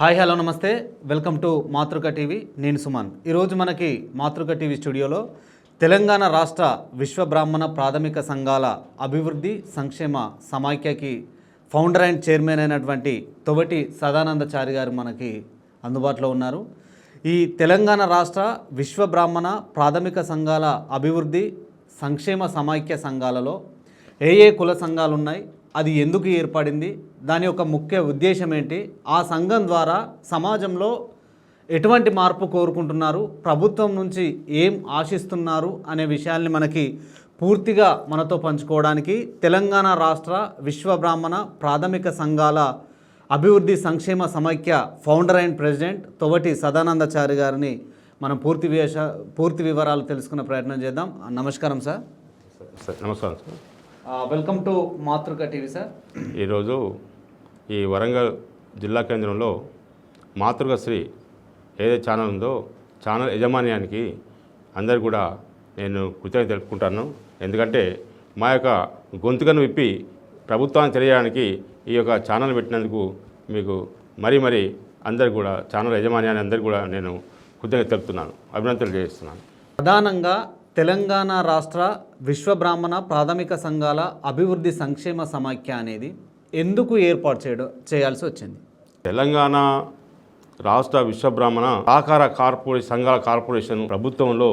Hi hello నమస్తే. Welcome to Matruka TV. నేను సుమన్ ఈరోజు మనకి మాతృక టీవీ స్టూడియోలో తెలంగాణ రాష్ట్ర విశ్వ బ్రాహ్మణ ప్రాథమిక సంఘాల అభివృద్ధి సంక్షేమ సమాఖ్యకి ఫౌండర్ అండ్ చైర్మన్ అయినటువంటి తొవటి సదానందచారి గారు మనకి అందుబాటులో ఉన్నారు. ఈ తెలంగాణ రాష్ట్ర విశ్వ బ్రాహ్మణ ప్రాథమిక సంఘాల అభివృద్ధి సంక్షేమ సమాఖ్య సంఘాలలో ఏ ఏ కుల సంఘాలు ఉన్నాయి అది ఎందుకు ఏర్పడింది దాని యొక్క ముఖ్య ఉద్దేశం ఏంటి? ఆ సంఘం ద్వారా సమాజంలో ఎటువంటి మార్పు కోరుకుంటున్నారు? ప్రభుత్వం నుంచి ఏం ఆశిస్తున్నారు? అనే విషయాల్ని మనకి పూర్తిగా మనతో పంచుకోవడానికి తెలంగాణ రాష్ట్ర విశ్వ బ్రాహ్మణ ప్రాథమిక సంఘాల అభివృద్ధి సంక్షేమ సమైక్య founder and president Tovati Sadanandachari గారిని మనం పూర్తి విష పూర్తి వివరాలు తెలుసుకునే ప్రయత్నం చేద్దాం. నమస్కారం సార్. సార్ నమస్కారం sir. Welcome to Matruka TV sir. ఈరోజు ఈ వరంగల్ జిల్లా కేంద్రంలో మాతృకశ్రీ ఏదైతే ఛానల్ ఉందో ఛానల్ యజమాన్యానికి అందరు కూడా నేను కృతజ్ఞత తెలుపుకుంటాను. ఎందుకంటే మా యొక్క గొంతుకను విప్పి ప్రభుత్వాన్ని తెలియడానికి ఈ యొక్క ఛానల్ పెట్టినందుకు మీకు మరీ మరీ అందరు కూడా ఛానల్ యజమాన్యాన్ని అందరు కూడా నేను కృతజ్ఞత తెలుపుతున్నాను. అభినందనలు చేస్తున్నాను ప్రధానంగా తెలంగాణ రాష్ట్ర విశ్వ బ్రాహ్మణ ప్రాథమిక సంఘాల అభివృద్ధి సంక్షేమ సమాఖ్య అనేది ఎందుకు ఏర్పాటు చేయడం చేయాల్సి వచ్చింది? తెలంగాణ రాష్ట్ర విశ్వబ్రాహ్మణ సహకార కార్పొరేషన్ సంఘాల కార్పొరేషన్ ప్రభుత్వంలో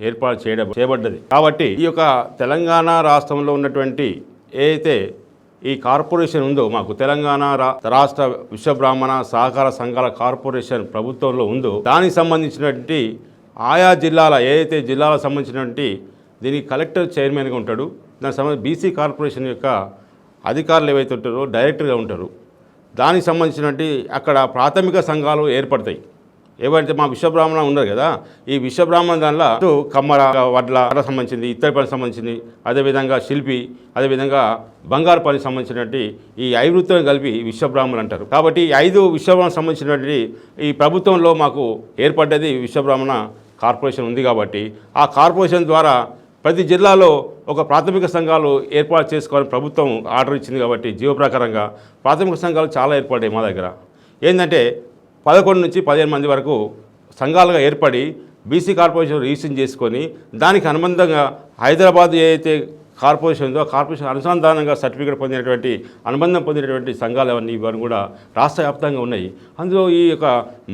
ఏర్పాటు చేయడం చేయబడ్డది. కాబట్టి ఈ యొక్క తెలంగాణ రాష్ట్రంలో ఉన్నటువంటి ఏదైతే ఈ కార్పొరేషన్ ఉందో మాకు తెలంగాణ రా- రాష్ట్ర విశ్వబ్రాహ్మణ సహకార సంఘాల కార్పొరేషన్ ప్రభుత్వంలో ఉందో దానికి సంబంధించినటువంటి ఆయా జిల్లాల ఏదైతే జిల్లాలకు సంబంధించినటువంటి దీనికి కలెక్టర్ చైర్మన్గా ఉంటాడు దానికి సంబంధించి బీసీ కార్పొరేషన్ యొక్క అధికారులు ఏవైతే ఉంటారో డైరెక్టర్గా ఉంటారు. దానికి సంబంధించినటువంటి అక్కడ ప్రాథమిక సంఘాలు ఏర్పడతాయి. ఏవైతే మా విశ్వబ్రాహ్మణ ఉన్నారు కదా ఈ విశ్వబ్రాహ్మణ దానిలో కమ్మర వడ్ల అర సంబంధించింది ఇత్తడి పని సంబంధించింది అదేవిధంగా శిల్పి అదేవిధంగా బంగారు పని సంబంధించినటువంటి ఈ ఐదు వృత్తులను కలిపి విశ్వబ్రాహ్మణులు అంటారు. కాబట్టి ఈ ఐదు విశ్వబ్రాహ్మణ సంబంధించినటువంటి ఈ ప్రభుత్వంలో మాకు ఏర్పడ్డది విశ్వబ్రాహ్మణ కార్పొరేషన్ ఉంది కాబట్టి ఆ కార్పొరేషన్ ద్వారా ప్రతి జిల్లాలో ఒక ప్రాథమిక సంఘాలు ఏర్పాటు చేసుకోవాలని ప్రభుత్వం ఆర్డర్ ఇచ్చింది కాబట్టి జీవ ప్రకారంగా ప్రాథమిక సంఘాలు చాలా ఏర్పడ్డాయి మా దగ్గర. ఏంటంటే పదకొండు నుంచి పదిహేను మంది వరకు సంఘాలుగా ఏర్పడి బీసీ కార్పొరేషన్ రిజిస్టర్ చేసుకొని దానికి అనుబంధంగా హైదరాబాద్ ఏదైతే కార్పొరేషన్ ఉందో కార్పొరేషన్ అనుసంధానంగా సర్టిఫికేట్ పొందినటువంటి అనుబంధం పొందినటువంటి సంఘాలు అవన్నీ ఇవన్నీ కూడా రాష్ట్ర వ్యాప్తంగా ఉన్నాయి. అందులో ఈ యొక్క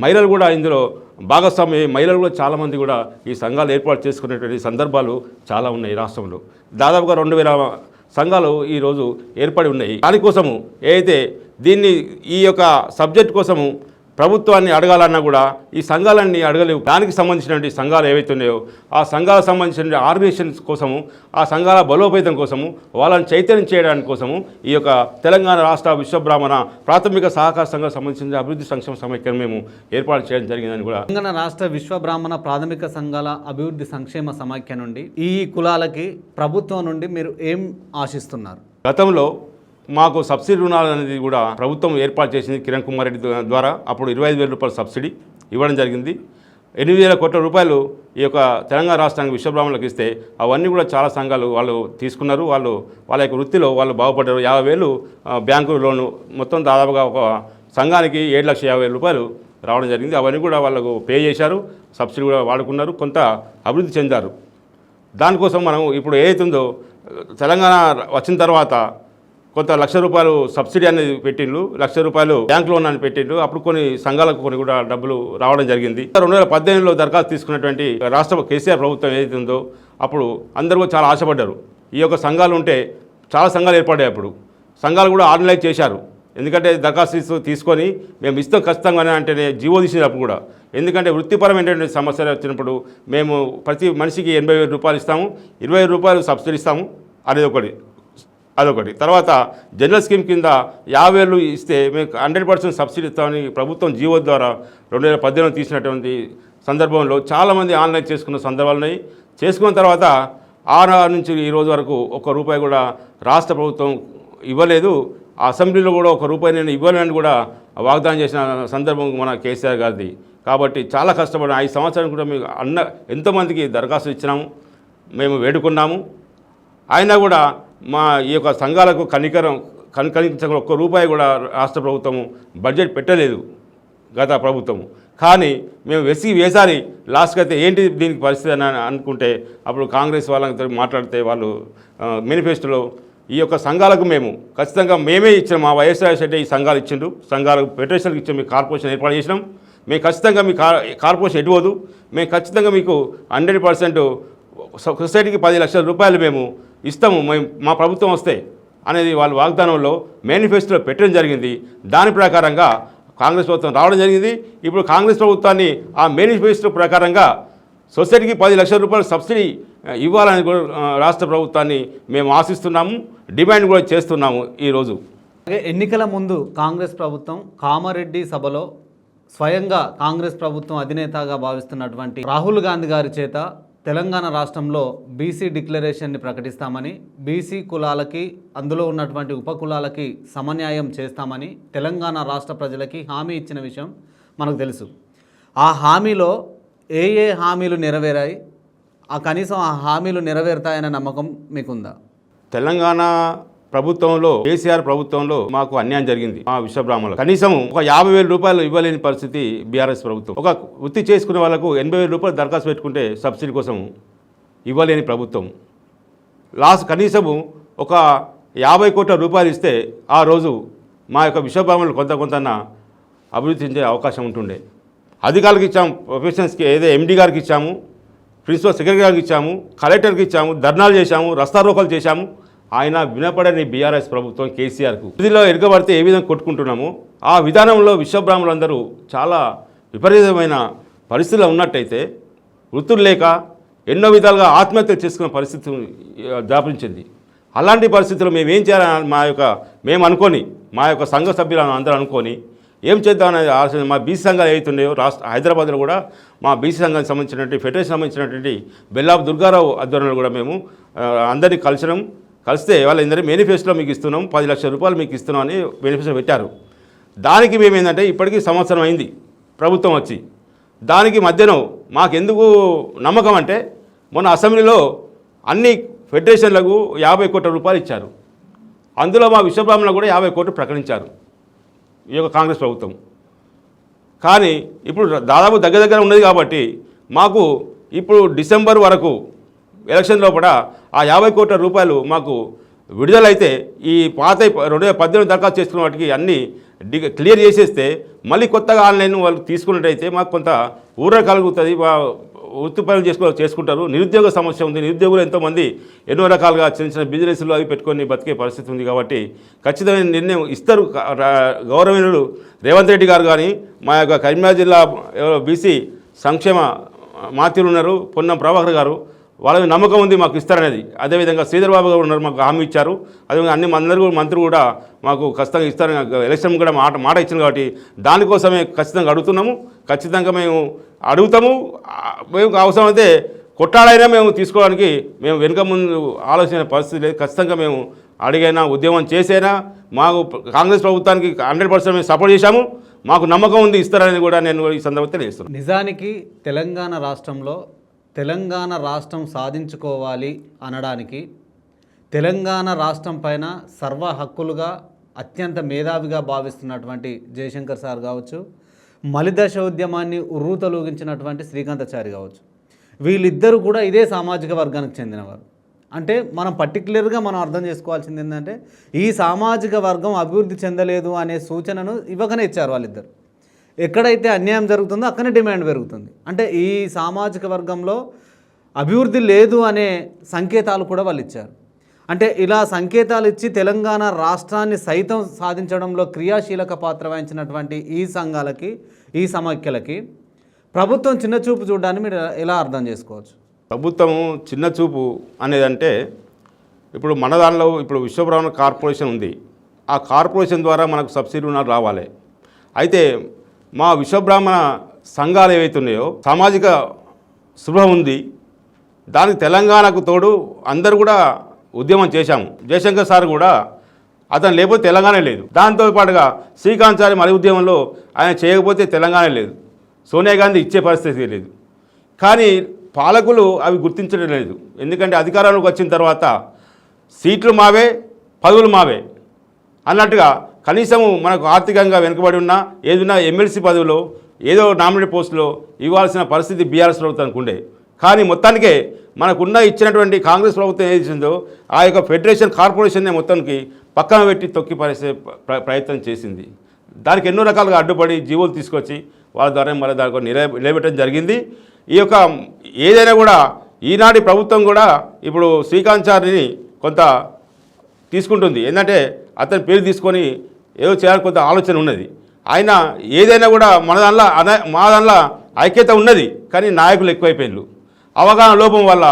మహిళలు కూడా ఇందులో భాగస్వామి మహిళలు కూడా చాలామంది కూడా ఈ సంఘాలు ఏర్పాటు చేసుకునేటువంటి సందర్భాలు చాలా ఉన్నాయి రాష్ట్రంలో. దాదాపుగా రెండు వేల సంఘాలు ఈరోజు ఏర్పడి ఉన్నాయి. దానికోసము ఏదైతే దీన్ని ఈ యొక్క సబ్జెక్ట్ కోసము ప్రభుత్వాన్ని అడగాలన్నా కూడా ఈ సంఘాలన్నీ అడగలేవు. దానికి సంబంధించినటువంటి సంఘాలు ఏవైతే ఉన్నాయో ఆ సంఘాలకు సంబంధించిన ఆర్గనైజేషన్స్ కోసము ఆ సంఘాల బలోపేతం కోసము వాళ్ళని చైతన్యం చేయడానికి కోసము ఈ యొక్క తెలంగాణ రాష్ట్ర విశ్వబ్రాహ్మణ ప్రాథమిక సహకార సంఘం సంబంధించిన అభివృద్ధి సంక్షేమ సమైక్యను మేము ఏర్పాటు చేయడం జరిగిందని కూడా తెలంగాణ రాష్ట్ర విశ్వ బ్రాహ్మణ ప్రాథమిక సంఘాల అభివృద్ధి సంక్షేమ సమాఖ్య నుండి ఈ కులాలకి ప్రభుత్వం నుండి మీరు ఏం ఆశిస్తున్నారు? గతంలో మాకు సబ్సిడీ రుణాలు అనేది కూడా ప్రభుత్వం ఏర్పాటు చేసింది కిరణ్ కుమార్ రెడ్డి ద్వారా. అప్పుడు ఇరవై ఐదు వేల రూపాయల సబ్సిడీ ఇవ్వడం జరిగింది. ఎనిమిది వేల కోట్ల రూపాయలు ఈ యొక్క తెలంగాణ రాష్ట్రానికి విశ్వబ్రాహ్మణులకు ఇస్తే అవన్నీ కూడా చాలా సంఘాలు వాళ్ళు తీసుకున్నారు. వాళ్ళు వాళ్ళ యొక్క వృత్తిలో వాళ్ళు బాగుపడ్డారు. యాభై వేలు బ్యాంకు లోను మొత్తం దాదాపుగా ఒక సంఘానికి ఏడు లక్షల యాభై వేల రూపాయలు రావడం జరిగింది. అవన్నీ కూడా వాళ్ళకు పే చేశారు. సబ్సిడీ కూడా వాడుకున్నారు. కొంత అభివృద్ధి చెందారు. దానికోసం మనం ఇప్పుడు ఏదైతుందో తెలంగాణ వచ్చిన తర్వాత కొంత లక్ష రూపాయలు సబ్సిడీ అనేది పెట్టిండ్రు లక్ష రూపాయలు బ్యాంక్ లోన్ అని పెట్టిండ్రు. అప్పుడు కొన్ని సంఘాలకు కొన్ని కూడా డబ్బులు రావడం జరిగింది. రెండు వేల పద్దెనిమిదిలో దరఖాస్తు తీసుకున్నటువంటి రాష్ట్ర కేసీఆర్ ప్రభుత్వం ఏదైతే ఉందో అప్పుడు అందరూ చాలా ఆశపడ్డారు. ఈ యొక్క సంఘాలు ఉంటే చాలా సంఘాలు ఏర్పడ్డాయి అప్పుడు. సంఘాలు కూడా ఆర్గనైజ్ చేశారు. ఎందుకంటే దరఖాస్తు తీసుకొని మేము ఇస్తాం ఖచ్చితంగా అంటేనే జీవో తీసినప్పుడు కూడా. ఎందుకంటే వృత్తిపరమైనటువంటి సమస్యలు వచ్చినప్పుడు మేము ప్రతి మనిషికి ఎనభై వేల రూపాయలు ఇస్తాము ఇరవై రూపాయలు సబ్సిడీ ఇస్తాము అనేది ఒకటి. అదొకటి. తర్వాత జనరల్ స్కీమ్ కింద యాభై వేలు ఇస్తే మేము హండ్రెడ్ పర్సెంట్ సబ్సిడీ ఇస్తామని ప్రభుత్వం జీవో ద్వారా రెండు వేల పద్దెనిమిది తీసినటువంటి సందర్భంలో చాలామంది ఆన్లైన్ చేసుకున్న సందర్భాలు ఉన్నాయి. చేసుకున్న తర్వాత ఆర్ఆర్ నుంచి ఈ రోజు వరకు ఒక్క రూపాయి కూడా రాష్ట్ర ప్రభుత్వం ఇవ్వలేదు. ఆ అసెంబ్లీలో కూడా ఒక రూపాయి నేను ఇవ్వలేని కూడా వాగ్దానం చేసిన సందర్భం మన కేసీఆర్ గారిది. కాబట్టి చాలా కష్టపడి ఐదు సంవత్సరాలు కూడా మేము అన్న ఎంతోమందికి దరఖాస్తు ఇచ్చినాము. మేము వేడుకున్నాము. అయినా కూడా మా ఈ యొక్క సంఘాలకు కనికరం కనికరించక ఒక్క రూపాయి కూడా రాష్ట్ర ప్రభుత్వము బడ్జెట్ పెట్టలేదు గత ప్రభుత్వము. కానీ మేము వెసి వేసారి లాస్ట్కి అయితే ఏంటి దీనికి పరిస్థితి అని అనుకుంటే అప్పుడు కాంగ్రెస్ వాళ్ళతో మాట్లాడితే వాళ్ళు మేనిఫెస్టోలో ఈ యొక్క సంఘాలకు మేము ఖచ్చితంగా మేమే ఇచ్చిన మా వైఎస్ఆర్ రెడ్డి ఈ సంఘాలు ఇచ్చిండు సంఘాలకు ఫెడరేషన్కి ఇచ్చాం మీ కార్పొరేషన్ ఏర్పాటు చేసినాం. మేము ఖచ్చితంగా మీ కార్ కార్పొరేషన్ ఎటువదు మేము ఖచ్చితంగా మీకు హండ్రెడ్ పర్సెంట్ సొసైటీకి పది లక్షల రూపాయలు మేము ఇస్తాము మేము మా ప్రభుత్వం వస్తే అనేది వాళ్ళ వాగ్దానంలో మేనిఫెస్టోలో పెట్టడం జరిగింది. దాని ప్రకారంగా కాంగ్రెస్ ప్రభుత్వం రావడం జరిగింది. ఇప్పుడు కాంగ్రెస్ ప్రభుత్వాన్ని ఆ మేనిఫెస్టో ప్రకారంగా సొసైటీకి పది లక్షల రూపాయలు సబ్సిడీ ఇవ్వాలని కూడా రాష్ట్ర ప్రభుత్వాన్ని మేము ఆశిస్తున్నాము. డిమాండ్ కూడా చేస్తున్నాము ఈరోజు. అలాగే ఎన్నికల ముందు కాంగ్రెస్ ప్రభుత్వం కామారెడ్డి సభలో స్వయంగా కాంగ్రెస్ ప్రభుత్వం అధినేతగా భావిస్తున్నటువంటి రాహుల్ గాంధీ గారి చేత తెలంగాణ రాష్ట్రంలో బీసీ డిక్లరేషన్ని ప్రకటిస్తామని బీసీ కులాలకి అందులో ఉన్నటువంటి ఉపకులాలకి సమన్యాయం చేస్తామని తెలంగాణ రాష్ట్ర ప్రజలకి హామీ ఇచ్చిన విషయం మనకు తెలుసు. ఆ హామీలో ఏ ఏ హామీలు నెరవేరాయి? ఆ కనీసం ఆ హామీలు నెరవేరుతాయనే నమ్మకం మీకుందా? తెలంగాణ ప్రభుత్వంలో కేసీఆర్ ప్రభుత్వంలో మాకు అన్యాయం జరిగింది మా విశ్వబ్రాహ్మణులు కనీసం ఒక యాభై వేల రూపాయలు ఇవ్వలేని పరిస్థితి బీఆర్ఎస్ ప్రభుత్వం. ఒక వృత్తి చేసుకునే వాళ్ళకు ఎనభై వేల రూపాయలు దరఖాస్తు పెట్టుకుంటే సబ్సిడీ కోసం ఇవ్వలేని ప్రభుత్వం. లాస్ట్ కనీసము ఒక యాభై కోట్ల రూపాయలు ఇస్తే ఆ రోజు మా యొక్క విశ్వబ్రాహ్మణులు కొంత కొంత అభివృద్ధి చెందే అవకాశం ఉంటుండే. అధికారులకు ఇచ్చాము ప్రొఫెషనల్స్కి ఏదో ఎండి గారికి ఇచ్చాము ప్రిన్సిపల్ సెక్రటరీ గారికి ఇచ్చాము కలెక్టర్కి ఇచ్చాము ధర్నాలు చేశాము రస్తారోకలు చేశాము ఆయన వినపడని బీఆర్ఎస్ ప్రభుత్వం కేసీఆర్కు. విధిలో ఎరగబడితే ఏ విధంగా కొట్టుకుంటున్నామో ఆ విధానంలో విశ్వబ్రాహ్మణులందరూ చాలా విపరీతమైన పరిస్థితుల్లో ఉన్నట్టయితే వృత్తులు లేక ఎన్నో విధాలుగా ఆత్మహత్యలు చేసుకున్న పరిస్థితి దాపించింది అలాంటి పరిస్థితుల్లో మేము ఏం చేయాలని మా యొక్క మేము అనుకొని మా యొక్క సంఘ సభ్యులను అందరూ అనుకొని ఏం చేద్దామనేది ఆలోచన మా బీసీ సంఘాలు ఏవైతున్నాయో రాష్ట్ర హైదరాబాద్లో కూడా మా బీసీ సంఘానికి సంబంధించినటువంటి ఫెడరేషన్ సంబంధించినటువంటి బెల్లాప్ దుర్గారావు ఆధ్వర్యంలో కూడా మేము అందరినీ కలిసినాం. కలిస్తే వాళ్ళందరూ మేనిఫెస్టోలో మీకు ఇస్తున్నాం పది లక్షల రూపాయలు మీకు ఇస్తున్నాం అని మేనిఫెస్టో పెట్టారు. దానికి మేము ఏంటంటే ఇప్పటికీ సంవత్సరం అయింది ప్రభుత్వం వచ్చి. దానికి మధ్యలో మాకెందుకు నమ్మకం అంటే మొన్న అసెంబ్లీలో అన్ని ఫెడరేషన్లకు యాభై కోట్ల రూపాయలు ఇచ్చారు. అందులో మా విశ్వబ్రాహ్మణులకు కూడా యాభై కోట్లు ప్రకటించారు ఈ యొక్క కాంగ్రెస్ ప్రభుత్వం. కానీ ఇప్పుడు దాదాపు దగ్గర దగ్గర ఉన్నది కాబట్టి మాకు ఇప్పుడు డిసెంబర్ వరకు ఎలక్షన్ లోపల ఆ యాభై కోట్ల రూపాయలు మాకు విడుదలైతే ఈ పాత రెండు వేల పద్దెనిమిది దరఖాస్తు చేసుకున్న వాటికి అన్నీ డి క్లియర్ చేసేస్తే మళ్ళీ కొత్తగా ఆన్లైన్ వాళ్ళు తీసుకున్నట్టయితే మాకు కొంత ఊర కలుగుతుంది వృత్తి పనులు చేసుకో చేసుకుంటారు. నిరుద్యోగ సమస్య ఉంది. నిరుద్యోగులు ఎంతోమంది ఎన్నో రకాలుగా చిన్న చిన్న బిజినెస్లు అవి పెట్టుకొని బతికే పరిస్థితి ఉంది కాబట్టి ఖచ్చితమైన నిర్ణయం ఇస్తారు. క- గౌరవనీయులు రేవంత్ రెడ్డి గారు కానీ మా యొక్క కరీంనగర్ జిల్లా బీసీ సంక్షేమ మాత్రులు ఉన్నారు. పొన్నం ప్రభాకర్ గారు. వాళ్ళ మీద నమ్మకం ఉంది మాకు ఇస్తారనేది. అదేవిధంగా శ్రీధర్ బాబు గారు ఉన్నారు మాకు హామీ ఇచ్చారు. అదేవిధంగా అన్ని అందరూ కూడా మంత్రులు కూడా మాకు ఖచ్చితంగా ఇస్తారని ఎలక్షన్ కూడా మాట మాట ఇచ్చింది కాబట్టి దానికోసమే ఖచ్చితంగా అడుగుతున్నాము. ఖచ్చితంగా మేము అడుగుతాము. మేము మేము అవసరమైతే కొట్టాడైనా మేము తీసుకోవడానికి మేము వెనుక ముందు ఆలోచన పరిస్థితి లేదు. ఖచ్చితంగా మేము అడిగైనా ఉద్యమం చేసైనా మాకు కాంగ్రెస్ ప్రభుత్వానికి హండ్రెడ్ పర్సెంట్ మేము సపోర్ట్ చేశాము. మాకు నమ్మకం ఉంది ఇస్తారని కూడా నేను ఈ సందర్భంగా తెలియజేస్తున్నాను. నిజానికి తెలంగాణ రాష్ట్రంలో తెలంగాణ రాష్ట్రం సాధించుకోవాలి అనడానికి తెలంగాణ రాష్ట్రం పైన సర్వ హక్కులుగా అత్యంత మేధావిగా భావిస్తున్నటువంటి జయశంకర్ సార్ కావచ్చు మలిదశ ఉద్యమాన్ని ఉర్రూతలూగించినటువంటి శ్రీకాంతాచారి కావచ్చు. వీళ్ళిద్దరూ కూడా ఇదే సామాజిక వర్గానికి చెందినవారు. అంటే మనం పర్టికులర్గా మనం అర్థం చేసుకోవాల్సింది ఏంటంటే ఈ సామాజిక వర్గం అభివృద్ధి చెందలేదు అనే సూచనను ఇవ్వగానే ఇచ్చారు వాళ్ళిద్దరు. ఎక్కడైతే అన్యాయం జరుగుతుందో అక్కడనే డిమాండ్ పెరుగుతుంది. అంటే ఈ సామాజిక వర్గంలో అభివృద్ధి లేదు అనే సంకేతాలు కూడా వాళ్ళు ఇచ్చారు. అంటే ఇలా సంకేతాలు ఇచ్చి తెలంగాణ రాష్ట్రాన్ని సైతం సాధించడంలో క్రియాశీలక పాత్ర వహించినటువంటి ఈ సంఘాలకి ఈ సమాఖ్యలకి ప్రభుత్వం చిన్న చూపు చూడడాన్ని మీరు ఎలా అర్థం చేసుకోవచ్చు? ప్రభుత్వం చిన్న చూపు అనేదంటే ఇప్పుడు మన దానిలో ఇప్పుడు విశ్వబ్రహ్మణ కార్పొరేషన్ ఉంది. ఆ కార్పొరేషన్ ద్వారా మనకు సబ్సిడీ రుణాలు రావాలి. అయితే మా విశ్వబ్రాహ్మణ సంఘాలు ఏవైతే ఉన్నాయో సామాజిక శుభం ఉంది. దానికి తెలంగాణకు తోడు అందరూ కూడా ఉద్యమం చేశాము. జయశంకర్ సార్ కూడా అతను లేకపోతే తెలంగాణ లేదు. దాంతో పాటుగా శ్రీకాంత్ చారి మరి ఉద్యమంలో ఆయన చేయకపోతే తెలంగాణ లేదు. సోనియా గాంధీ ఇచ్చే పరిస్థితి లేదు. కానీ పాలకులు అవి గుర్తించడం లేదు. ఎందుకంటే అధికారంలోకి వచ్చిన తర్వాత సీట్లు మావే పదవులు మావే అన్నట్టుగా కనీసం మనకు ఆర్థికంగా వెనుకబడి ఉన్నా ఏదైనా ఎమ్మెల్సీ పదవిలో ఏదో నామినేట్ పోస్టులో ఇవ్వాల్సిన పరిస్థితి బీఆర్ఎస్ ప్రభుత్వానికి ఉండే. కానీ మొత్తానికే మనకున్న ఇచ్చినటువంటి కాంగ్రెస్ ప్రభుత్వం ఏది ఇచ్చిందో ఆ యొక్క ఫెడరేషన్ కార్పొరేషన్ని మొత్తానికి పక్కన పెట్టి తొక్కి పరిసే ప్ర- ప్రయత్నం చేసింది. దానికి ఎన్నో రకాలుగా అడ్డుపడి జీవోలు తీసుకొచ్చి వాళ్ళ ద్వారా మళ్ళీ దానికి నిలబెట్టడం జరిగింది. ఈ యొక్క ఏదైనా కూడా ఈనాటి ప్రభుత్వం కూడా ఇప్పుడు శ్రీకాంత్ చారిని కొంత తీసుకుంటుంది. ఏంటంటే అతని పేరు తీసుకొని ఏదో చేయాలని కొంత ఆలోచన ఉన్నది. ఆయన ఏదైనా కూడా మన దానిలో అన మా దానిలో ఐక్యత ఉన్నది కానీ నాయకులు ఎక్కువైపోయినారు అవగాహన లోపం వల్ల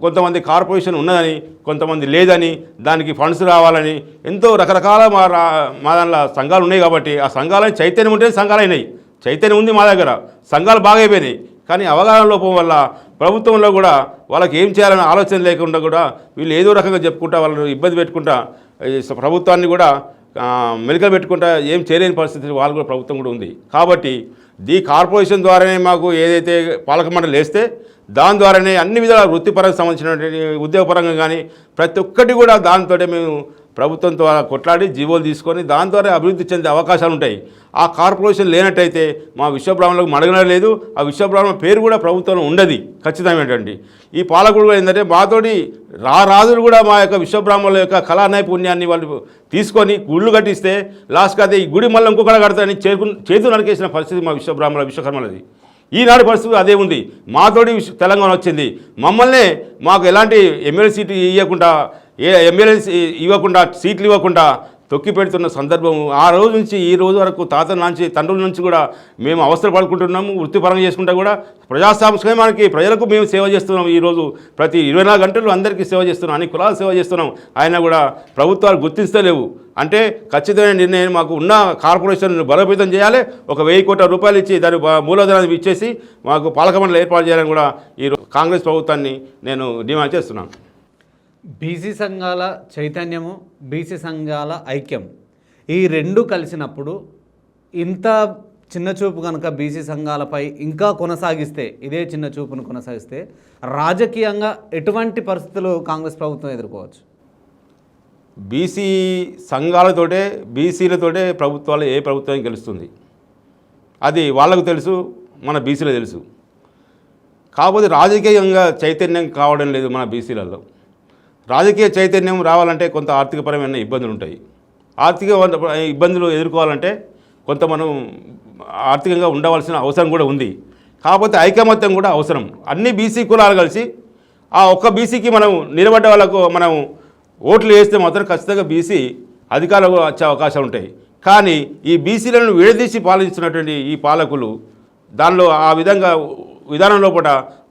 కొంతమంది కార్పొరేషన్ ఉన్నదని కొంతమంది లేదని దానికి ఫండ్స్ రావాలని ఎంతో రకరకాల మా రా- మా దానిలో సంఘాలు ఉన్నాయి కాబట్టి ఆ సంఘాలని చైతన్యం ఉంటే సంఘాలు అయినాయి చైతన్యం ఉంది మా దగ్గర. సంఘాలు బాగా అయిపోయినాయి. కానీ అవగాహన లోపం వల్ల ప్రభుత్వంలో కూడా వాళ్ళకి ఏం చేయాలనే ఆలోచన లేకుండా కూడా వీళ్ళు ఏదో రకంగా చెప్పుకుంటా వాళ్ళని ఇబ్బంది పెట్టుకుంటా ప్రభుత్వాన్ని కూడా మెలికలు పెట్టుకుంటా ఏం చేయలేని పరిస్థితి వాళ్ళు కూడా ప్రభుత్వం కూడా ఉంది. కాబట్టి దీ కార్పొరేషన్ ద్వారానే మాకు ఏదైతే పాలక మండలి వేస్తే దాని ద్వారానే అన్ని విధాల వృత్తిపరంగా సంబంధించినటువంటి ఉద్యోగపరంగా కానీ ప్రతి ఒక్కటి కూడా దానితోటే మేము ప్రభుత్వంతో కొట్లాడి జీవోలు తీసుకొని దాని ద్వారా అభివృద్ధి చెందే అవకాశాలు ఉంటాయి. ఆ కార్పొరేషన్ లేనట్టయితే మా విశ్వబ్రాహ్మణులకు మడగడం లేదు. ఆ విశ్వబ్రాహ్మణ పేరు కూడా ప్రభుత్వంలో ఉండదు. ఖచ్చితమైనటువంటి ఈ పాలకుడు ఏంటంటే మాతోటి రారాజులు కూడా మా యొక్క విశ్వబ్రాహ్మణుల యొక్క కళా నైపుణ్యాన్ని వాళ్ళు తీసుకొని గుళ్ళు కట్టిస్తే లాస్ట్కి అదే ఈ గుడి మళ్ళీ ఇంకొకటి కడతారని చేరుకు చేతులు నరికేసిన పరిస్థితి మా విశ్వబ్రాహ్మణుల విశ్వకర్మలది. ఈనాడు పరిస్థితి అదే ఉంది. మాతోటి తెలంగాణ వచ్చింది. మమ్మల్నే మాకు ఎలాంటి ఎమ్మెల్యే ఇవ్వకుండా ఏ ఎమ్మెల్యేస్ ఇవ్వకుండా సీట్లు ఇవ్వకుండా తొక్కి పెడుతున్న సందర్భం ఆ రోజు నుంచి ఈ రోజు వరకు తాత నుంచి తండ్రుల నుంచి కూడా మేము అవసరపడుకుంటున్నాము వృత్తిపరంగా చేసుకుంటా కూడా ప్రజా ప్రజలకు మేము సేవ చేస్తున్నాం ఈరోజు ప్రతి ఇరవై నాలుగు గంటలు అందరికీ సేవ చేస్తున్నాం అన్ని కులాలు సేవ చేస్తున్నాం. ఆయన కూడా ప్రభుత్వాలు గుర్తిస్తలేవు అంటే ఖచ్చితమైన నిర్ణయం మాకు ఉన్న కార్పొరేషన్ బలోపేతం చేయాలి. ఒక వెయ్యి కోట్ల రూపాయలు ఇచ్చి దాని బ- మూలధనాన్ని ఇచ్చేసి మాకు పాలక మండలి ఏర్పాటు చేయాలని కూడా ఈ కాంగ్రెస్ ప్రభుత్వాన్ని నేను డిమాండ్ చేస్తున్నాను. బీసీ సంఘాల చైతన్యము బీసీ సంఘాల ఐక్యం. ఈ రెండు కలిసినప్పుడు ఇంత చిన్న చూపు కనుక బీసీ సంఘాలపై ఇంకా కొనసాగిస్తే ఇదే చిన్న చూపును కొనసాగిస్తే రాజకీయంగా ఎటువంటి పరిస్థితులు కాంగ్రెస్ ప్రభుత్వం ఎదుర్కోవచ్చు? బీసీ సంఘాలతోటే బీసీలతోటే ప్రభుత్వాలు ఏ ప్రభుత్వం గెలుస్తుంది? అది వాళ్ళకు తెలుసు మన బీసీలో తెలుసు. కాకపోతే రాజకీయంగా చైతన్యం కావడం లేదు మన బీసీలలో. రాజకీయ చైతన్యం రావాలంటే కొంత ఆర్థికపరమైన ఇబ్బందులు ఉంటాయి. ఆర్థిక ఇబ్బందులు ఎదుర్కోవాలంటే కొంత మనం ఆర్థికంగా ఉండవలసిన అవసరం కూడా ఉంది. కాకపోతే ఐకమత్యం కూడా అవసరం. అన్ని బీసీ కులాలు కలిసి ఆ ఒక్క బీసీకి మనం నిలబడ్డ వాళ్ళకు మనం ఓట్లు వేస్తే మాత్రం ఖచ్చితంగా బీసీ అధికారులకు వచ్చే అవకాశాలు ఉంటాయి. కానీ ఈ బీసీలను విడదీసి పాలించినటువంటి ఈ పాలకులు దానిలో ఆ విధంగా విధానం లోపల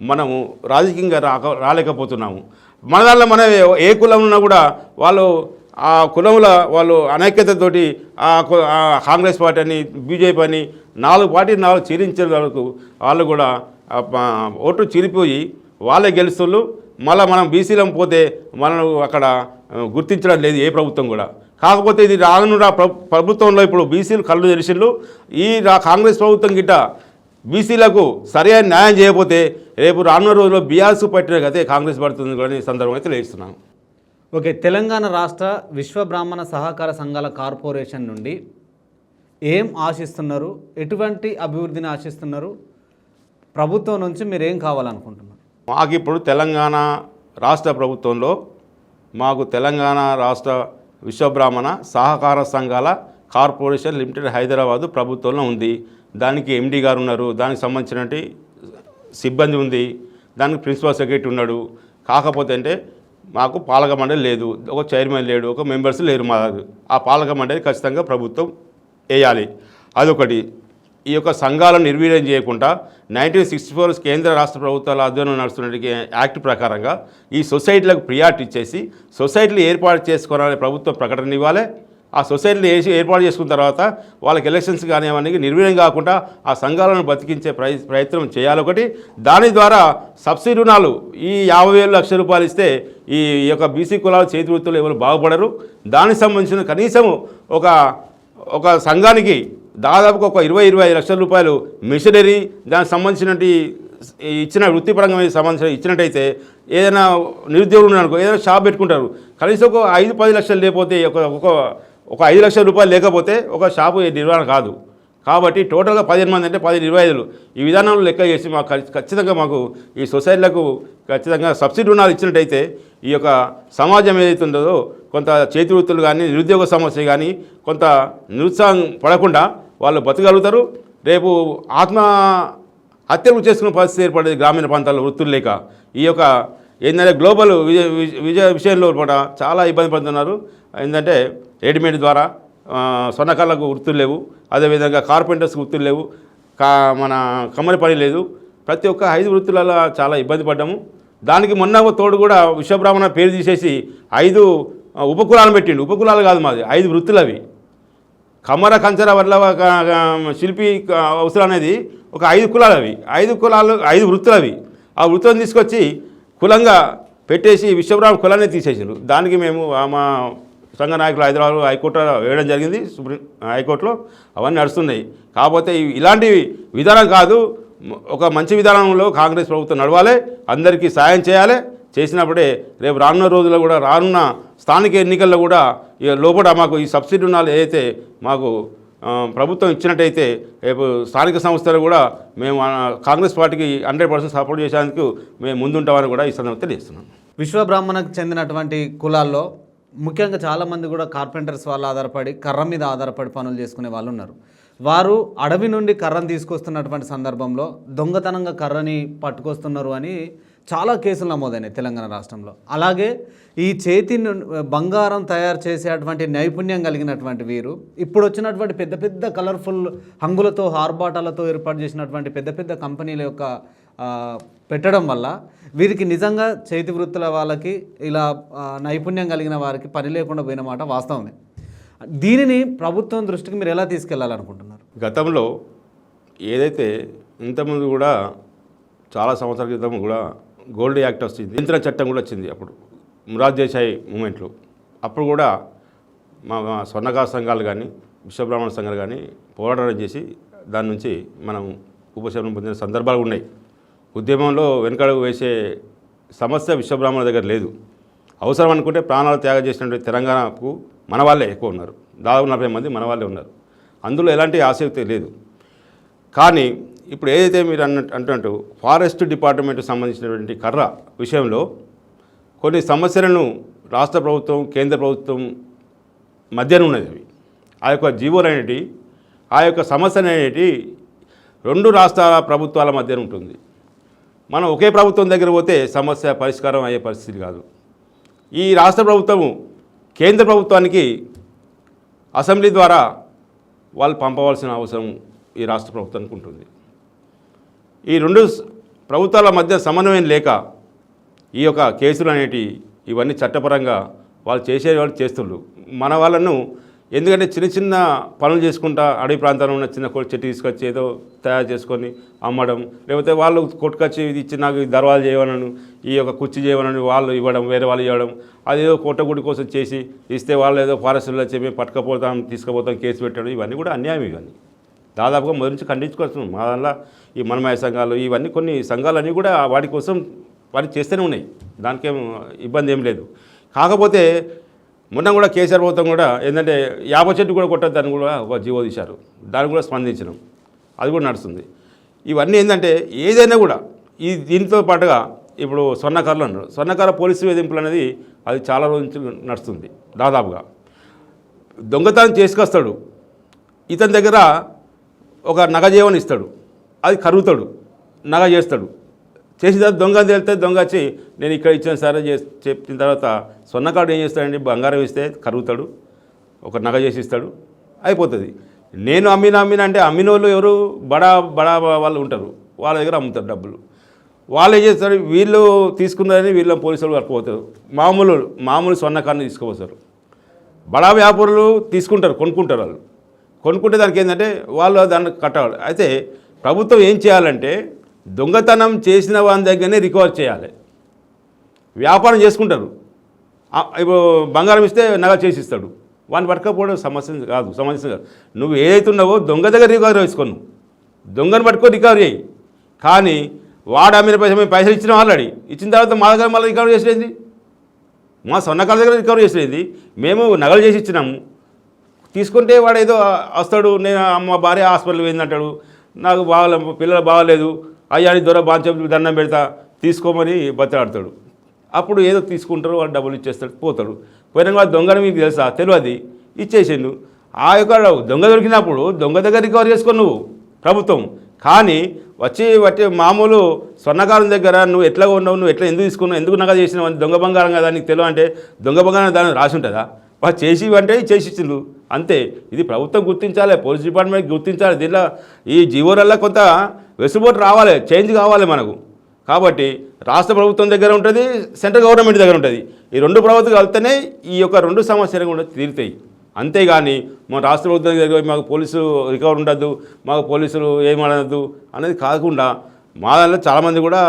మనము రాజకీయంగా రాక రాలేకపోతున్నాము. మన దానిలో మన ఏ కులం ఉన్నా కూడా వాళ్ళు ఆ కులంలో వాళ్ళు అనైక్యతతోటి ఆ కు- కాంగ్రెస్ పార్టీ అని బీజేపీ అని నాలుగు పార్టీ నాలుగు చీరించే వాళ్ళకు వాళ్ళు కూడా ఓట్లు చీలిపోయి వాళ్ళే గెలుస్తుళ్ళు. మళ్ళీ మనం బీసీలం పోతే మనం అక్కడ గుర్తించడం లేదు ఏ ప్రభుత్వం కూడా. కాకపోతే ఇది రానున్న ప్రభుత్వంలో ఇప్పుడు బీసీలు కళ్ళు తెరిచిళ్ళు. ఈ కాంగ్రెస్ ప్రభుత్వం గిట్ట బీసీలకు సరైన న్యాయం చేయకపోతే రేపు రానున్న రోజుల్లో బీఆర్ఎస్ పట్టిన గతే కాంగ్రెస్ పడుతుంది కూడా సందర్భంగా తెలియజేస్తున్నాను ఓకే తెలంగాణ రాష్ట్ర విశ్వ బ్రాహ్మణ సహకార సంఘాల కార్పొరేషన్ నుండి ఏం ఆశిస్తున్నారు? ఎటువంటి అభివృద్ధిని ఆశిస్తున్నారు? ప్రభుత్వం నుంచి మీరు ఏం కావాలనుకుంటున్నారు? మాకు ఇప్పుడు తెలంగాణ రాష్ట్ర ప్రభుత్వంలో మాకు తెలంగాణ రాష్ట్ర విశ్వబ్రాహ్మణ సహకార సంఘాల కార్పొరేషన్ లిమిటెడ్ హైదరాబాదు ప్రభుత్వంలో ఉంది. దానికి ఎండీ గారు ఉన్నారు. దానికి సంబంధించినటువంటి సిబ్బంది ఉంది. దానికి ప్రిన్సిపల్ సెక్రటరీ ఉన్నాడు. కాకపోతే అంటే మాకు పాలక మండలి లేదు. ఒక చైర్మన్ లేడు. ఒక మెంబర్స్ లేరు మా దగ్గర. ఆ పాలక మండలి ఖచ్చితంగా ప్రభుత్వం వేయాలి. అదొకటి. ఈ యొక్క సంఘాలను నిర్వీర్యం చేయకుండా నైన్టీన్ సిక్స్టీ ఫోర్ కేంద్ర రాష్ట్ర ప్రభుత్వాల ఆధ్వర్యంలో నడుస్తున్న యాక్ట్ ప్రకారంగా ఈ సొసైటీలకు ప్రియారిటీ ఇచ్చేసి సొసైటీలు ఏర్పాటు చేసుకోవాలనే ప్రభుత్వం ప్రకటన ఇవ్వాలి. ఆ సొసైటీని వేసి ఏర్పాటు చేసుకున్న తర్వాత వాళ్ళకి ఎలక్షన్స్ కానీ అవన్నీ నిర్వీర్యం కాకుండా ఆ సంఘాలను బతికించే ప్రయత్నం చేయాలి ఒకటి. దాని ద్వారా సబ్సిడీ రుణాలు ఈ యాభై వేలు లక్ష రూపాయలు ఇస్తే ఈ యొక్క బీసీ కులాల చేతి వృత్తులు ఎవరు బాగుపడరు. దానికి సంబంధించిన కనీసం ఒక ఒక సంఘానికి దాదాపుగా ఒక ఇరవై ఇరవై ఐదు లక్షల రూపాయలు మిషనరీ దానికి సంబంధించినటువంటి ఇచ్చిన వృత్తిపరంగా సంబంధించిన ఇచ్చినట్టయితే ఏదైనా నిరుద్యోగులు ఉన్నారనుకో ఏదైనా షాప్ పెట్టుకుంటారు. కనీసం ఒక ఐదు పది లక్షలు లేకపోతే ఒక ఒక ఒక ఐదు లక్షల రూపాయలు లేకపోతే ఒక షాపు నిర్వహణ కాదు. కాబట్టి టోటల్గా పదిహేను మంది అంటే పది ఇరవై ఐదులు. ఈ విధానంలో లెక్క చేసి మాకు ఖచ్చితంగా మాకు ఈ సొసైటీలకు ఖచ్చితంగా సబ్సిడీ రుణాలు ఇచ్చినట్టయితే ఈ యొక్క సమాజం ఏదైతే ఉందో కొంత చేతి వృత్తులు కానీ నిరుద్యోగ సమస్య కానీ కొంత నిరుత్సాహం పడకుండా వాళ్ళు బతకగలుగుతారు. రేపు ఆత్మ హత్యలు చేసుకునే పరిస్థితి ఏర్పడేది గ్రామీణ ప్రాంతాల్లో వృత్తులు లేక. ఈ యొక్క ఏంటంటే గ్లోబల్ విజయ విజయ- విజయ విషయంలో కూడా చాలా ఇబ్బంది పడుతున్నారు. ఏంటంటే రెడీమేడ్ ద్వారా ఆ, వృత్తులు లేవు. అదేవిధంగా కార్పెంటర్స్కి వృత్తులు లేవు. కా మన కమ్మరి పని లేదు. ప్రతి ఒక్క ఐదు వృత్తులలో చాలా ఇబ్బంది పడ్డాము. దానికి మొన్న ఒక తోడు కూడా విశ్వబ్రాహ్మణ పేరు తీసేసి ఐదు ఉపకులాలు పెట్టిండు. ఉపకులాలు కాదు మాది. ఐదు వృత్తులు అవి. కమర కంచర వల్ల ఒక, శిల్పి అవసరం అనేది ఒక ఐదు కులాలు అవి. ఐదు కులాలు ఐదు వృత్తులు అవి. ఆ వృత్తులను తీసుకొచ్చి కులంగా పెట్టేసి విశ్వబ్రాహ్మణ కులాన్ని తీసేసారు దానికి మేము మా సంఘ నాయకులు హైదరాబాద్ హైకోర్టులో వేయడం జరిగింది సుప్రీం హైకోర్టులో అవన్నీ నడుస్తున్నాయి. కాకపోతే ఇలాంటి విధానం కాదు. ఒక మంచి విధానంలో కాంగ్రెస్ ప్రభుత్వం నడవాలి అందరికీ సాయం చేయాలి. చేసినప్పుడే రేపు రానున్న రోజుల్లో కూడా రానున్న స్థానిక ఎన్నికల్లో కూడా లోపల మాకు ఈ సబ్సిడీ రుణాలు ఏదైతే మాకు ప్రభుత్వం ఇచ్చినట్టయితే రేపు స్థానిక సంస్థలు కూడా మేము కాంగ్రెస్ పార్టీకి హండ్రెడ్ పర్సెంట్ సపోర్ట్ చేసేందుకు మేము ముందుంటామని కూడా ఈ సందర్భంగా తెలియజేస్తున్నాం. విశ్వబ్రాహ్మణకు చెందినటువంటి కులాల్లో ముఖ్యంగా చాలామంది కూడా కార్పెంటర్స్ వాళ్ళు ఆధారపడి కర్ర మీద ఆధారపడి పనులు చేసుకునే వాళ్ళు ఉన్నారు. వారు అడవి నుండి కర్రను తీసుకొస్తున్నటువంటి సందర్భంలో దొంగతనంగా కర్రని పట్టుకొస్తున్నారు అని చాలా కేసులు నమోదైనాయి తెలంగాణ రాష్ట్రంలో. అలాగే ఈ చేతి బంగారం తయారు చేసేటువంటి నైపుణ్యం కలిగినటువంటి వీరు ఇప్పుడు వచ్చినటువంటి పెద్ద పెద్ద కలర్ఫుల్ హంగులతో హార్బాటాలతో ఏర్పాటు చేసినటువంటి పెద్ద పెద్ద కంపెనీల యొక్క పెట్టడం వల్ల వీరికి నిజంగా చేతి వృత్తుల వాళ్ళకి ఇలా నైపుణ్యం కలిగిన వారికి పని లేకుండా పోయిన మాట వాస్తవమే. దీనిని ప్రభుత్వం దృష్టికి మీరు ఎలా తీసుకెళ్ళాలనుకుంటున్నారు? గతంలో ఏదైతే ఇంతకుముందు కూడా చాలా సంవత్సరాల క్రితం కూడా గోల్డ్ యాక్ట్ వచ్చింది నియంత్రణ చట్టం కూడా వచ్చింది అప్పుడు. మురాద్ దేశాయ్ మూమెంట్లో. అప్పుడు కూడా మా మా స్వర్ణకార సంఘాలు కానీ విశ్వబ్రాహ్మణ సంఘాలు కానీ పోరాటం చేసి దాని నుంచి మనం ఉపశమనం పొందిన సందర్భాలు ఉన్నాయి. ఉద్యమంలో వెనకడుగు వేసే సమస్య విశ్వబ్రాహ్మణ దగ్గర లేదు. అవసరం అనుకుంటే ప్రాణాలు త్యాగం చేసినటువంటి తెలంగాణకు మన వాళ్ళే ఎక్కువ ఉన్నారు. దాదాపు నలభై మంది మన వాళ్ళే ఉన్నారు. అందులో ఎలాంటి ఆసక్తి లేదు. కానీ ఇప్పుడు ఏదైతే మీరు అన్న అంటున్నట్టు ఫారెస్ట్ డిపార్ట్మెంట్కి సంబంధించినటువంటి కర్ర విషయంలో కొన్ని సమస్యలను రాష్ట్ర ప్రభుత్వం కేంద్ర ప్రభుత్వం మధ్యన ఉన్నది అవి. ఆ యొక్క జీవోలు అనేటి ఆ యొక్క సమస్యలు అనేటి రెండు రాష్ట్రాల ప్రభుత్వాల మధ్యన ఉంటుంది. మనం ఒకే ప్రభుత్వం దగ్గర పోతే సమస్య పరిష్కారం అయ్యే పరిస్థితి కాదు. ఈ రాష్ట్ర ప్రభుత్వము కేంద్ర ప్రభుత్వానికి అసెంబ్లీ ద్వారా వాళ్ళు పంపవలసిన అవసరం ఈ రాష్ట్ర ప్రభుత్వానికి ఉంటుంది. ఈ రెండు ప్రభుత్వాల మధ్య సమన్వయం లేక ఈ యొక్క కేసులు అనేటి ఇవన్నీ చట్టపరంగా వాళ్ళు చేసే వాళ్ళు చేస్తుండ్రు. మన వాళ్ళను ఎందుకంటే చిన్న చిన్న పనులు చేసుకుంటా అడవి ప్రాంతంలో ఉన్న చిన్న కొ- చెట్టు తీసుకొచ్చి ఏదో తయారు చేసుకొని అమ్మడం లేకపోతే వాళ్ళు కొట్టుకొచ్చి ఇది ఇచ్చి నాకు దర్వాలు చేయమనను ఈ యొక్క కుర్చీ చేయవనని వాళ్ళు ఇవ్వడం వేరే వాళ్ళు ఇవ్వడం అదేదో కోటగుడి కోసం చేసి ఇస్తే వాళ్ళు ఏదో ఫారెస్ట్లో చెప్పి పట్టుకపోతాం తీసుకుపోతాం కేసు పెట్టడం ఇవన్నీ కూడా అన్యాయం ఇవన్నీ. దాదాపుగా మొదటి నుంచి ఖండించుకొస్తున్నాం మా దానిలో ఈ మనమాయ సంఘాలు ఇవన్నీ కొన్ని సంఘాలన్నీ కూడా వాటి కోసం వాటి చేస్తూనే ఉన్నాయి. దానికేం ఇబ్బంది ఏం లేదు. కాకపోతే మొన్న కూడా కేసీఆర్ ప్రభుత్వం కూడా ఏంటంటే యాప చెట్టు కూడా కొట్టద్దని కూడా ఒక జీవో తీశారు. దాన్ని కూడా స్పందించినాం. అది కూడా నడుస్తుంది. ఇవన్నీ ఏంటంటే ఏదైనా కూడా ఈ దీనితో పాటుగా ఇప్పుడు స్వర్ణకారులు అన్నారు. స్వర్ణకార పోలీసు వేధింపులు అనేది అది చాలా రోజుల నుంచి నడుస్తుంది. దాదాపుగా దొంగతనం చేసుకొస్తాడు. ఇతని దగ్గర ఒక నగ జీవనం ఇస్తాడు. అది కరుగుతాడు. నగ చేస్తాడు. చేసిన తర్వాత దొంగ తేలితే దొంగ వచ్చి నేను ఇక్కడ ఇచ్చాను సరే చేసి చెప్పిన తర్వాత సొన్నకాడు ఏం చేస్తాడండి? బంగారం ఇస్తే కరుగుతాడు. ఒక నగ చేసి ఇస్తాడు. అయిపోతుంది. నేను అమ్మిన అమ్మిన అంటే అమ్మిన వాళ్ళు ఎవరు? బడా బడా వాళ్ళు ఉంటారు. వాళ్ళ దగ్గర అమ్ముతారు డబ్బులు. వాళ్ళు ఏం చేస్తారు? వీళ్ళు తీసుకున్నారని వీళ్ళ పోలీసులు పట్టుకుపోతారు మామూలు మామూలు సొన్నకాన్ని తీసుకుపోతారు. బడా వ్యాపారులు తీసుకుంటారు కొనుక్కుంటారు వాళ్ళు. కొనుక్కుంటే దానికి ఏంటంటే వాళ్ళు దాన్ని కట్టాలి అయితే ప్రభుత్వం ఏం చేయాలంటే దొంగతనం చేసిన వాని దగ్గరనే రికవర్ చేయాలి. వ్యాపారం చేసుకుంటారు. ఇప్పుడు బంగారం ఇస్తే నగలు చేసి ఇస్తాడు. వాడిని పట్టుకపోవడం సమస్య కాదు సమస్య కాదు. నువ్వు ఏదైతే ఉన్నావో దొంగ దగ్గర రికవరీ చేసుకోను దొంగను పట్టుకో రికవరీ అయ్యి కానీ వాడు అమ్మిన పైసలు మేము పైసలు ఇచ్చిన ఆల్రెడీ. ఇచ్చిన తర్వాత మా దగ్గర మళ్ళీ రికవరీ చేసేది మా సొన్నకాల దగ్గర రికవరీ చేసేది మేము నగలు చేసి ఇచ్చినాము. తీసుకుంటే వాడు ఏదో వస్తాడు నేను అమ్మ భార్య హాస్పిటల్ పోయిందంటాడు. నాకు బాగాలేదు పిల్లలు బాగాలేదు. అయ్యాని దొర బాగా దండం పెడతా తీసుకోమని బతలాడతాడు. అప్పుడు ఏదో తీసుకుంటారు వాడు డబ్బులు ఇచ్చేస్తాడు పోతాడు. పోయినాక వాడు దొంగని మీకు తెలుసా? తెలియదు ఇచ్చేసిండు. ఆ యొక్క దొంగ దొరికినప్పుడు దొంగ దగ్గర రికవర్ చేసుకో నువ్వు? ప్రభుత్వం. కానీ వచ్చి వచ్చే మామూలు స్వర్ణకాలం దగ్గర నువ్వు ఎట్లా ఉన్నావు నువ్వు ఎట్లా ఎందుకు తీసుకున్నావు ఎందుకు నగదు చేసినావు దొంగ బంగారం కదా నీకు తెలియ అంటే దొంగ బంగారం దాని రాసి ఉంటుందా? వాడు చేసి అంటే చేసి ఇచ్చిండు. అంతే. ఇది ప్రభుత్వం గుర్తించాలి పోలీస్ డిపార్ట్మెంట్ గుర్తించాలి. దీనిలో ఈ జీవోలల్లో కొంత వెసులుబాటు రావాలి చేంజ్ కావాలి మనకు. కాబట్టి రాష్ట్ర ప్రభుత్వం దగ్గర ఉంటుంది సెంట్రల్ గవర్నమెంట్ దగ్గర ఉంటుంది. ఈ రెండు ప్రభుత్వం కలిస్తేనే ఈ యొక్క రెండు సమస్యలు కూడా తీరుతాయి. అంతేగాని మా రాష్ట్ర ప్రభుత్వం దగ్గర మాకు పోలీసు రికవర్ ఉండద్దు మాకు పోలీసులు ఏమనద్దు అనేది కాకుండా మా దాంట్లో చాలామంది కూడా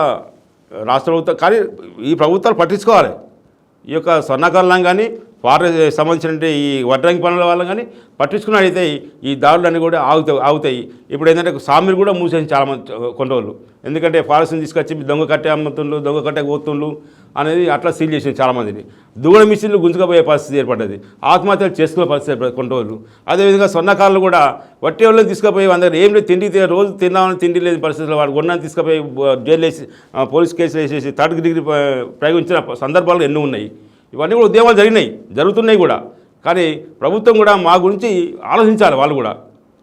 రాష్ట్ర ప్రభుత్వం కానీ ఈ ప్రభుత్వాలు పట్టించుకోవాలి. ఈ యొక్క స్వర్ణకరణం కానీ ఫారెస్ట్ సంబంధించిన ఈ వడ్రంగి పనుల వల్ల కానీ పట్టించుకున్నట్టయితే ఈ దాడులన్నీ కూడా ఆగుతాయి ఆగుతాయి. ఇప్పుడు ఏంటంటే సామిలు కూడా మూసేసి చాలా మంది కొన్ని రోజులు. ఎందుకంటే ఫారెస్ట్ని తీసుకొచ్చి దొంగ కట్టే అమ్ముతుండ్రు దొంగ కట్టే పోతుండ్రు అనేది అట్లా సీల్ చేసింది చాలామందిని. దూడ మిషన్లు గుంజుకపోయే పరిస్థితి ఏర్పడ్డది. ఆత్మహత్యలు చేసుకునే పరిస్థితి ఏర్పడ్డది కొన్ని రోజులు. అదేవిధంగా స్వర్ణకారులు కూడా వట్టి వాళ్ళని తీసుకుపోయి వాళ్ళ ఏం లేదు తిండి రోజు తిన్నామని తిండి లేని పరిస్థితుల్లో వాడు కొన్నాను తీసుకుపోయి జైలు వేసి పోలీస్ కేసులు వేసేసి థర్డ్ డిగ్రీ ప్రయోగించిన సందర్భాలు ఎన్నో ఉన్నాయి. ఇవన్నీ కూడా ఉద్యమాలు జరిగినాయి జరుగుతున్నాయి కూడా. కానీ ప్రభుత్వం కూడా మా గురించి ఆలోచించాలి వాళ్ళు కూడా.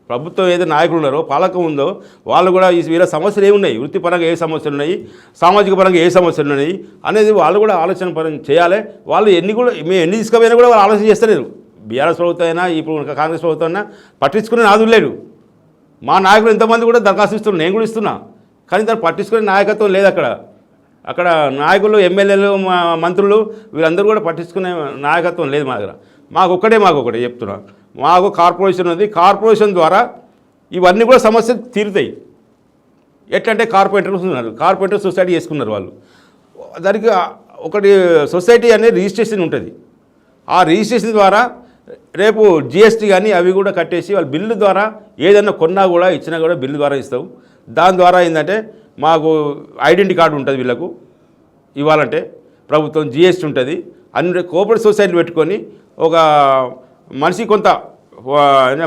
ప్రభుత్వం ఏదైతే నాయకులు ఉన్నారో పాలకం ఉందో వాళ్ళు కూడా ఈ వీళ్ళ సమస్యలు ఏమున్నాయి? వృత్తిపరంగా ఏ సమస్యలు ఉన్నాయి? సామాజిక పరంగా ఏ సమస్యలు ఉన్నాయి? అనేది వాళ్ళు కూడా ఆలోచన పరం చేయాలి. వాళ్ళు ఎన్ని కూడా మేము ఎన్ని తీసుకుపోయినా కూడా వాళ్ళు ఆలోచన చేస్తలేరు. బీఆర్ఎస్ ప్రభుత్వం అయినా ఇప్పుడు కాంగ్రెస్ ప్రభుత్వం అయినా పట్టించుకునే నాదులు లేడు. మా నాయకులు ఎంతమంది కూడా దరఖాస్తు ఇస్తున్నారు? నేను కూడా ఇస్తున్నా. కానీ దాన్ని పట్టించుకునే నాయకత్వం లేదు అక్కడ. అక్కడ నాయకులు ఎమ్మెల్యేలు మా మంత్రులు వీళ్ళందరూ కూడా పట్టించుకునే నాయకత్వం లేదు మా దగ్గర. మాకు ఒక్కటే మాకు ఒకటే చెప్తున్నా. మాకు కార్పొరేషన్ ఉంది కార్పొరేషన్ ద్వారా ఇవన్నీ కూడా సమస్యలు తీరుతాయి. ఎట్లంటే కార్పొరేటర్స్ ఉన్నారు. కార్పొరేటర్ సొసైటీ చేసుకున్నారు వాళ్ళు. దానికి ఒకటి సొసైటీ అనేది రిజిస్ట్రేషన్ ఉంటుంది. ఆ రిజిస్ట్రేషన్ ద్వారా రేపు జిఎస్టీ కానీ అవి కూడా కట్టేసి వాళ్ళ బిల్లు ద్వారా ఏదైనా కొన్నా కూడా ఇచ్చినా కూడా బిల్లు ద్వారా ఇస్తాం. దాని ద్వారా ఏంటంటే మాకు ఐడెంటిటీ కార్డు ఉంటుంది వీళ్ళకు. ఇవ్వాలంటే ప్రభుత్వం జిఎస్టీ ఉంటుంది. అన్ని కోఆపరేటివ్ సొసైటీలు పెట్టుకొని ఒక మనిషి కొంత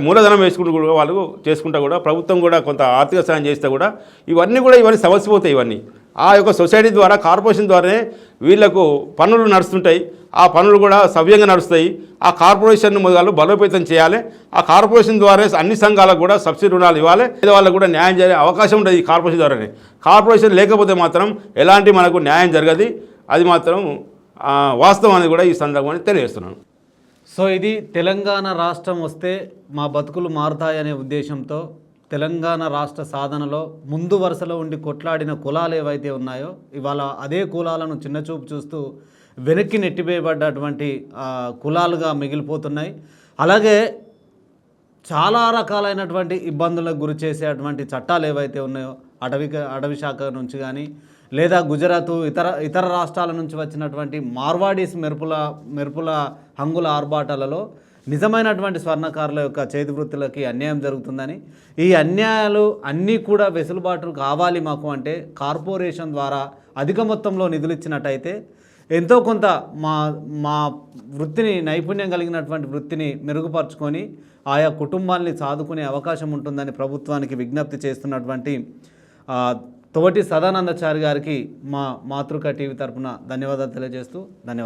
మూలధనం వేసుకుంటూ కూడా వాళ్ళు చేసుకుంటా కూడా ప్రభుత్వం కూడా కొంత ఆర్థిక సాయం చేస్తే కూడా ఇవన్నీ కూడా ఇవన్నీ సమస్య పోతాయి ఇవన్నీ. ఆ యొక్క సొసైటీ ద్వారా కార్పొరేషన్ ద్వారానే వీళ్ళకు పనులు నడుస్తుంటాయి. ఆ పనులు కూడా సవ్యంగా నడుస్తాయి. ఆ కార్పొరేషన్ మొదలు బలోపేతం చేయాలి. ఆ కార్పొరేషన్ ద్వారా అన్ని సంఘాలకు కూడా సబ్సిడీ రుణాలు ఇవ్వాలి. పేద వాళ్ళకు కూడా న్యాయం చేయాలి. అవకాశం ఉంటుంది ఈ కార్పొరేషన్ ద్వారానే. కార్పొరేషన్ లేకపోతే మాత్రం ఎలాంటి మనకు న్యాయం జరగదు. అది మాత్రం వాస్తవం అనేది కూడా ఈ సందర్భాన్ని తెలియజేస్తున్నాను. సో ఇది తెలంగాణ రాష్ట్రం వస్తే మా బతుకులు మారుతాయనే ఉద్దేశంతో తెలంగాణ రాష్ట్ర సాధనలో ముందు వరుసలో ఉండి కొట్లాడిన కులాలు ఏవైతే ఉన్నాయో ఇవాళ అదే కులాలను చిన్నచూపు చూస్తూ వెనక్కి నెట్టివేయబడ్డటువంటి కులాలుగా మిగిలిపోతున్నాయి. అలాగే చాలా రకాలైనటువంటి ఇబ్బందులకు గురి చేసేటువంటి చట్టాలు ఏవైతే ఉన్నాయో అటవీ అటవీ శాఖ నుంచి కానీ లేదా గుజరాత్ ఇతర ఇతర రాష్ట్రాల నుంచి వచ్చినటువంటి మార్వాడీస్ మెరుపుల మెరుపుల హంగుల ఆర్భాటాలలో నిజమైనటువంటి స్వర్ణకారుల యొక్క చేతి వృత్తులకి అన్యాయం జరుగుతుందని. ఈ అన్యాయాలు అన్నీ కూడా వెసులుబాటు కావాలి మాకు అంటే కార్పొరేషన్ ద్వారా అధిక మొత్తంలో నిధులు ఇచ్చినట్టయితే ఎంతో కొంత మా మా వృత్తిని నైపుణ్యం కలిగినటువంటి వృత్తిని మెరుగుపరుచుకొని ఆయా కుటుంబాల్ని సాదుకునే అవకాశం ఉంటుందని ప్రభుత్వానికి విజ్ఞప్తి చేస్తున్నటువంటి తోటి సదానందచారి గారికి మా మాతృక టీవీ తరఫున ధన్యవాదాలు తెలియజేస్తూ ధన్యవాదాలు.